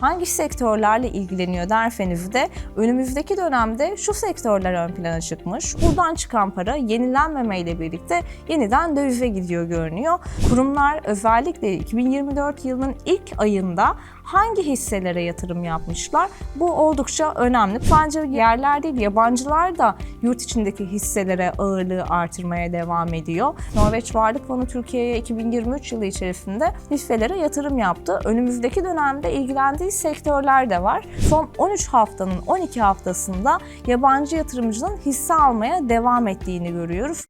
Hangi sektörlerle ilgileniyor derseniz de önümüzdeki dönemde şu sektörler ön plana çıkmış. Buradan çıkan para yenilenmemeyle birlikte yeniden dövize gidiyor görünüyor. Kurumlar özellikle 2024 yılının ilk ayında hangi hisselere yatırım yapmışlar? Bu oldukça önemli. Sadece yerler değil, yabancılar da yurt içindeki hisselere ağırlığı artırmaya devam ediyor. Norveç Varlık Fonu Türkiye'ye 2023 yılı içerisinde hisselere yatırım yaptı. Önümüzdeki dönemde ilgilendiği sektörler de var. Son 13 haftanın 12 haftasında yabancı yatırımcının hisse almaya devam ettiğini görüyoruz.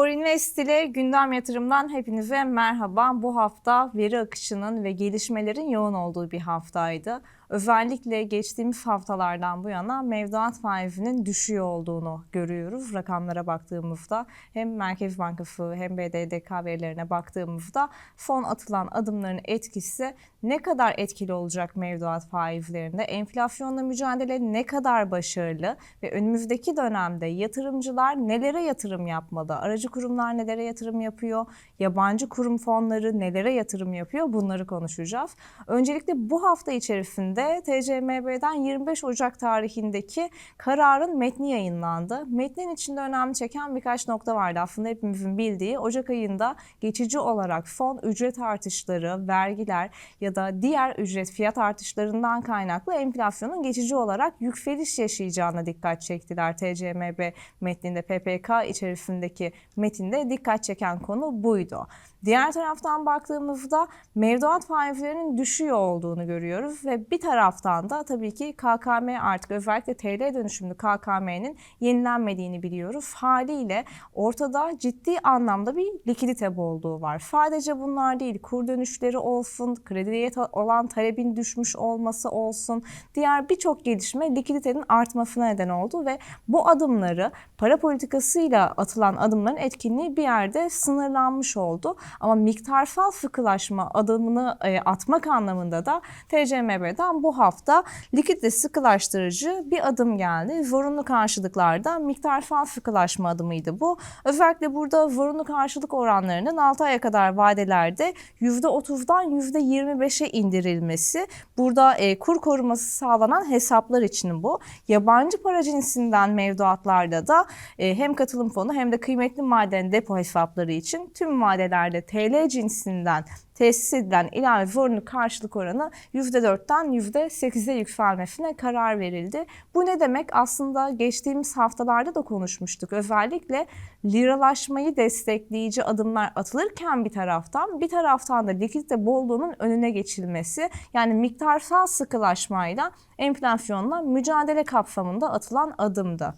Forinvest ile gündem yatırımdan hepinize merhaba. Bu hafta veri akışının ve gelişmelerin yoğun olduğu bir haftaydı. Özellikle geçtiğimiz haftalardan bu yana mevduat faizinin düşüyor olduğunu görüyoruz. Rakamlara baktığımızda. Hem Merkez Bankası hem BDDK verilerine baktığımızda son atılan adımların etkisi ne kadar etkili olacak mevduat faizlerinde, enflasyonla mücadele ne kadar başarılı? Ve önümüzdeki dönemde yatırımcılar nelere yatırım yapmalı, aracı kurumlar nelere yatırım yapıyor, yabancı kurum fonları nelere yatırım yapıyor? Bunları konuşacağız. Öncelikle bu hafta içerisinde TCMB'den 25 Ocak tarihindeki kararın metni yayınlandı. Metnin içinde önemli çeken birkaç nokta vardı. Aslında hepimizin bildiği Ocak ayında geçici olarak fon ücret artışları, vergiler ya da diğer ücret fiyat artışlarından kaynaklı enflasyonun geçici olarak yükseliş yaşayacağına dikkat çektiler. TCMB metninde PPK içerisindeki metinde dikkat çeken konu buydu. Diğer taraftan baktığımızda mevduat faizlerinin düşüyor olduğunu görüyoruz ve bir taraftan da tabii ki KKM artık özellikle TL dönüşümlü KKM'nin yenilenmediğini biliyoruz. Haliyle ortada ciddi anlamda bir likidite bolluğu var. Sadece bunlar değil kur dönüşleri olsun, krediye olan talebin düşmüş olması olsun, diğer birçok gelişme likiditenin artmasına neden oldu ve bu adımları para politikasıyla atılan adımların etkinliği bir yerde sınırlanmış oldu. Ama miktarsal sıkılaşma adımını e, atmak anlamında da TCMB'den bu hafta likidite sıkılaştırıcı bir adım geldi. Zorunlu karşılıklarda miktarsal sıkılaşma adımıydı bu. Özellikle burada zorunlu karşılık oranlarının 6 aya kadar vadelerde %30'dan %25'e indirilmesi. Burada e, kur koruması sağlanan hesaplar için bu. Yabancı para cinsinden mevduatlarda da e, hem katılım fonu hem de kıymetli maden depo hesapları için tüm vadelerde TL cinsinden tesis edilen ilave zorunlu karşılık oranı %4'ten %8'e yükselmesine karar verildi. Bu ne demek? Aslında geçtiğimiz haftalarda da konuşmuştuk. Özellikle liralaşmayı destekleyici adımlar atılırken bir taraftan bir taraftan da likidite bolluğunun önüne geçilmesi yani miktarsal sıkılaşmayla enflasyonla mücadele kapsamında atılan adımdı.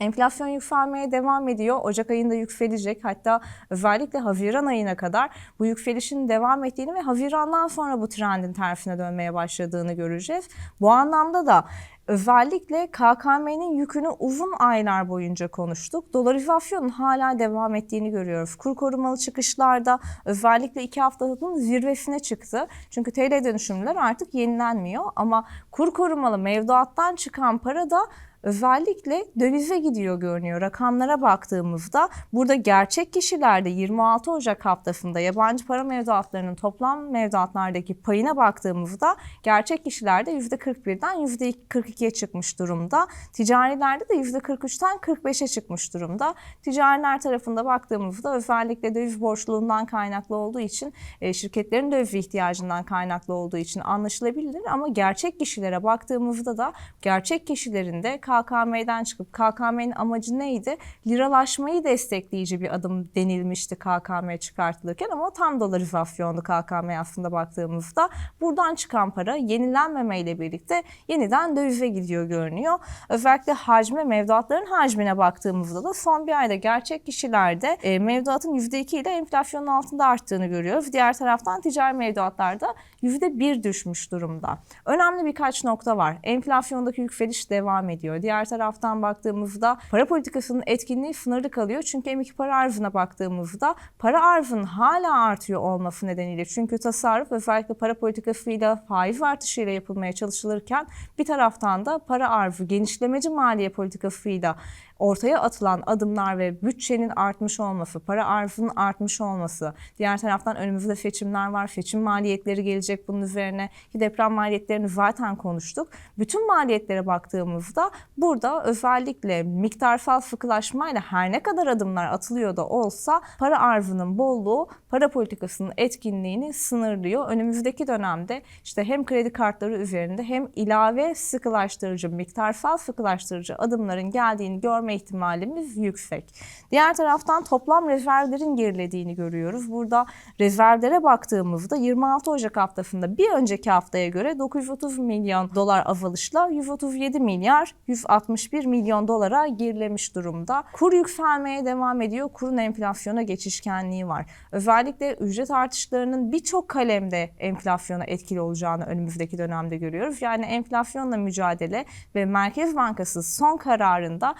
Enflasyon yükselmeye devam ediyor. Ocak ayında yükselecek. Hatta özellikle Haziran ayına kadar bu yükselişin devam ettiğini ve Haziran'dan sonra bu trendin tersine dönmeye başladığını göreceğiz. Bu anlamda da özellikle KKM'nin yükünü uzun aylar boyunca konuştuk. Dolarizasyonun hala devam ettiğini görüyoruz. Kur korumalı çıkışlarda özellikle iki haftanın zirvesine çıktı. Çünkü TL dönüşümler artık yenilenmiyor ama kur korumalı mevduattan çıkan para da özellikle dövize gidiyor görünüyor. Rakamlara baktığımızda burada gerçek kişilerde 26 Ocak haftasında yabancı para mevduatlarının toplam mevduatlardaki payına baktığımızda gerçek kişilerde %41'den %42'ye çıkmış durumda. Ticarilerde de %43'ten 45'e çıkmış durumda. Ticariler tarafında baktığımızda özellikle döviz borçluluğundan kaynaklı olduğu için e, şirketlerin döviz ihtiyacından kaynaklı olduğu için anlaşılabilir ama gerçek kişilere baktığımızda da gerçek kişilerin de KKM'den çıkıp KKM'nin amacı neydi? Liralaşmayı destekleyici bir adım denilmişti KKM çıkartılırken ama tam dolarizasyondu KKM aslında baktığımızda. Buradan çıkan para yenilenmemeyle birlikte yeniden dövize gidiyor görünüyor. Özellikle hacme, mevduatların hacmine baktığımızda da son bir ayda gerçek kişilerde e, mevduatın %2 ile enflasyonun altında arttığını görüyoruz. Diğer taraftan ticari mevduatlarda %1 düşmüş durumda. Önemli birkaç nokta var. Enflasyondaki yükseliş devam ediyor. Diğer taraftan baktığımızda para politikasının etkinliği sınırlı kalıyor. Çünkü M2 para arzına baktığımızda para arzının hala artıyor olması nedeniyle. Çünkü tasarruf özellikle para politikasıyla faiz artışıyla yapılmaya çalışılırken bir taraftan da para arzı genişlemeci maliye politikasıyla ortaya atılan adımlar ve bütçenin artmış olması, para arzının artmış olması, diğer taraftan önümüzde seçimler var, seçim maliyetleri gelecek bunun üzerine ki deprem maliyetlerini zaten konuştuk. Bütün maliyetlere baktığımızda burada özellikle miktarsal sıkılaşmayla her ne kadar adımlar atılıyor da olsa para arzının bolluğu para politikasının etkinliğini sınırlıyor. Önümüzdeki dönemde işte hem kredi kartları üzerinde hem ilave sıkılaştırıcı, miktarsal sıkılaştırıcı adımların geldiğini görme ihtimalimiz yüksek. Diğer taraftan toplam rezervlerin gerilediğini görüyoruz. Burada rezervlere baktığımızda 26 Ocak haftasında bir önceki haftaya göre 930 milyon dolar azalışla 137 milyar 161 milyon dolara gerilemiş durumda. Kur yükselmeye devam ediyor. Kurun enflasyona geçişkenliği var. Özellikle ücret artışlarının birçok kalemde enflasyona etkili olacağını önümüzdeki dönemde görüyoruz. Yani enflasyonla mücadele ve Merkez Bankası son kararında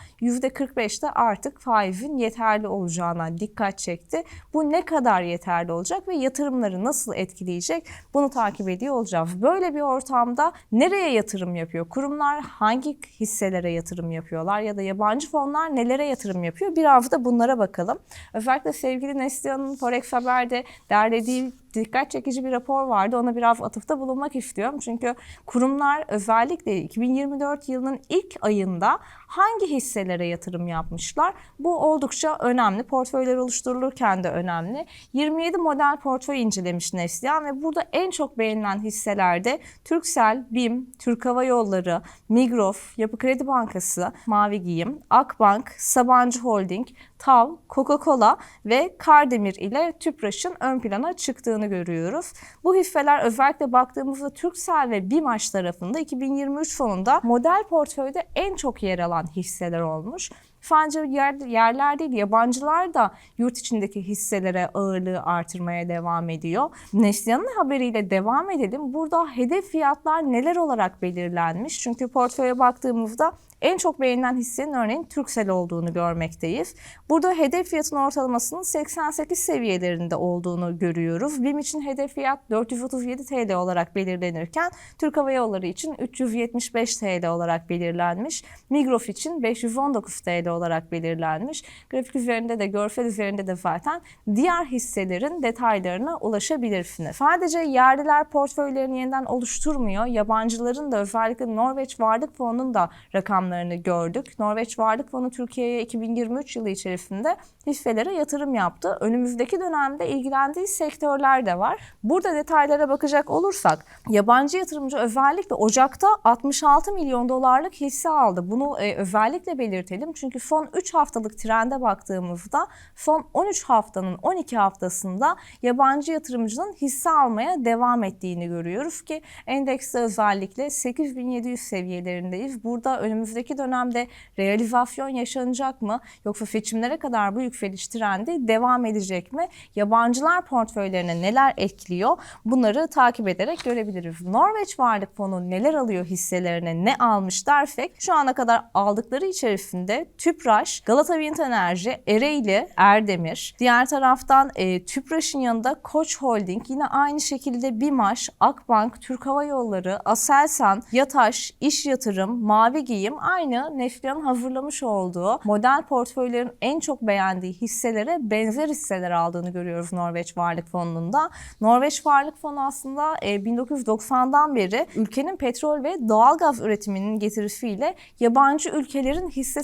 %45'te artık faizin yeterli olacağına dikkat çekti. Bu ne kadar yeterli olacak ve yatırımları nasıl etkileyecek bunu takip ediyor olacağız. Böyle bir ortamda nereye yatırım yapıyor? Kurumlar hangi hisselere yatırım yapıyorlar ya da yabancı fonlar nelere yatırım yapıyor? Biraz da bunlara bakalım. Özellikle sevgili Neslihan'ın Forex Haber'de derlediği dikkat çekici bir rapor vardı. Ona biraz atıfta bulunmak istiyorum. Çünkü kurumlar özellikle 2024 yılının ilk ayında hangi hisselere yatırım yapmışlar? Bu oldukça önemli. Portföyler oluşturulurken de önemli. 27 model portföy incelemiş Neslihan ve burada en çok beğenilen hisselerde Turkcell, BİM, Türk Hava Yolları, Migros, Yapı Kredi Bankası, Mavi Giyim, Akbank, Sabancı Holding, TAV, Coca-Cola ve Kardemir ile Tüpraş'ın ön plana çıktığını görüyoruz. Bu hisseler özellikle baktığımızda Turkcell ve BİMAŞ tarafında 2023 sonunda model portföyde en çok yer alan hisseler olmuş. Sadece yer, yerler değil yabancılar da yurt içindeki hisselere ağırlığı artırmaya devam ediyor. Neslihan'ın haberiyle devam edelim. Burada hedef fiyatlar neler olarak belirlenmiş? Çünkü portföye baktığımızda en çok beğenilen hissenin örneğin Turkcell olduğunu görmekteyiz. Burada hedef fiyatın ortalamasının 88 seviyelerinde olduğunu görüyoruz. BİM için hedef fiyat 437 TL olarak belirlenirken Türk Hava Yolları için 375 TL olarak belirlenmiş. Migros için 519 TL olarak belirlenmiş. Grafik üzerinde de görsel üzerinde de zaten diğer hisselerin detaylarına ulaşabilirsiniz. Sadece yerliler portföylerini yeniden oluşturmuyor. Yabancıların da özellikle Norveç Varlık Fonu'nun da rakamlarını gördük. Norveç Varlık Fonu Türkiye'ye 2023 yılı içerisinde hisselere yatırım yaptı. Önümüzdeki dönemde ilgilendiği sektörler de var. Burada detaylara bakacak olursak yabancı yatırımcı özellikle Ocak'ta 66 milyon dolarlık hisse aldı. Bunu e, özellikle belirtelim. Çünkü son 3 haftalık trende baktığımızda son 13 haftanın 12 haftasında yabancı yatırımcının hisse almaya devam ettiğini görüyoruz ki endekste özellikle 8700 seviyelerindeyiz. Burada önümüzdeki dönemde realizasyon yaşanacak mı yoksa seçimlere kadar bu yükseliş trendi devam edecek mi? Yabancılar portföylerine neler ekliyor? Bunları takip ederek görebiliriz. Norveç Varlık Fonu neler alıyor hisselerine ne almış dersek şu ana kadar aldıkları içerisinde Tüpraş, Galata Wind Enerji, Ereğli, Erdemir. Diğer taraftan e, Tüpraş'ın yanında Koç Holding yine aynı şekilde BİMAŞ, Akbank, Türk Hava Yolları, Aselsan, Yataş, İş Yatırım, Mavi Giyim aynı Neslihan'ın hazırlamış olduğu model portföylerin en çok beğendiği hisselere benzer hisseler aldığını görüyoruz Norveç Varlık Fonu'nda. Norveç Varlık Fonu aslında e, 1990'dan beri ülkenin petrol ve doğalgaz üretiminin getirisiyle yabancı ülkelerin hisse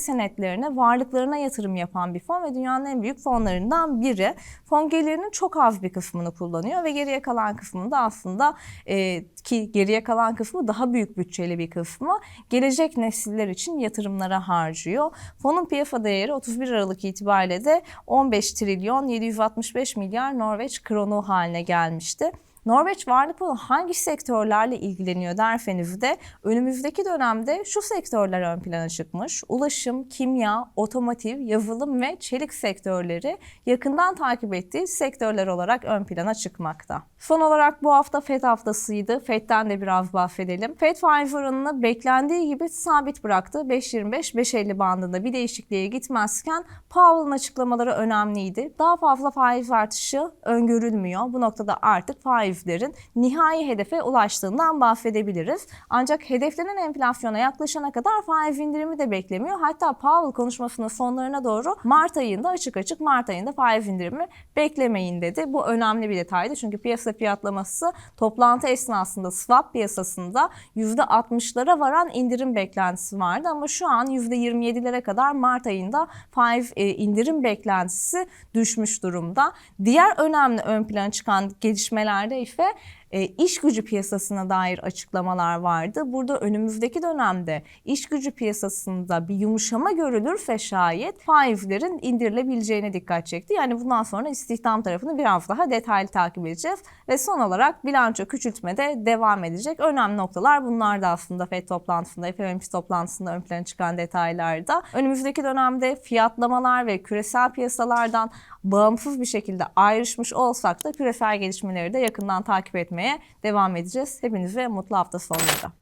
senetlerine, varlıklarına yatırım yapan bir fon ve dünyanın en büyük fonlarından biri. Fon gelirinin çok az bir kısmını kullanıyor ve geriye kalan kısmını da aslında e, ki geriye kalan kısmı daha büyük bütçeli bir kısmı gelecek nesiller için yatırımlara harcıyor. Fonun piyasa değeri 31 Aralık itibariyle de 15 trilyon 765 milyar Norveç kronu haline gelmişti. Norveç Varlık Fonu hangi sektörlerle ilgileniyor derseniz de önümüzdeki dönemde şu sektörler ön plana çıkmış. Ulaşım, kimya, otomotiv, yazılım ve çelik sektörleri yakından takip ettiği sektörler olarak ön plana çıkmakta. Son olarak bu hafta FED haftasıydı. FED'den de biraz bahsedelim. FED faiz oranını beklendiği gibi sabit bıraktı. 5.25-5.50 bandında bir değişikliğe gitmezken Powell'ın açıklamaları önemliydi. Daha fazla faiz artışı öngörülmüyor. Bu noktada artık faiz faizlerin nihai hedefe ulaştığından bahsedebiliriz. Ancak hedeflenen enflasyona yaklaşana kadar faiz indirimi de beklemiyor. Hatta Powell konuşmasının sonlarına doğru Mart ayında açık açık Mart ayında faiz indirimi beklemeyin dedi. Bu önemli bir detaydı çünkü piyasa fiyatlaması toplantı esnasında swap piyasasında %60'lara varan indirim beklentisi vardı ama şu an %27'lere kadar Mart ayında faiz e, indirim beklentisi düşmüş durumda. Diğer önemli ön plana çıkan gelişmelerde ise e, iş gücü piyasasına dair açıklamalar vardı. Burada önümüzdeki dönemde iş gücü piyasasında bir yumuşama görülürse şayet faizlerin indirilebileceğine dikkat çekti. Yani bundan sonra istihdam tarafını biraz daha detaylı takip edeceğiz. Ve son olarak bilanço küçültmede devam edecek. Önemli noktalar bunlar da aslında FED toplantısında, FOMC toplantısında ön plana çıkan detaylarda. Önümüzdeki dönemde fiyatlamalar ve küresel piyasalardan bağımsız bir şekilde ayrışmış olsak da küresel gelişmeleri de yakından takip etmeye devam edeceğiz. Hepinize mutlu hafta sonları.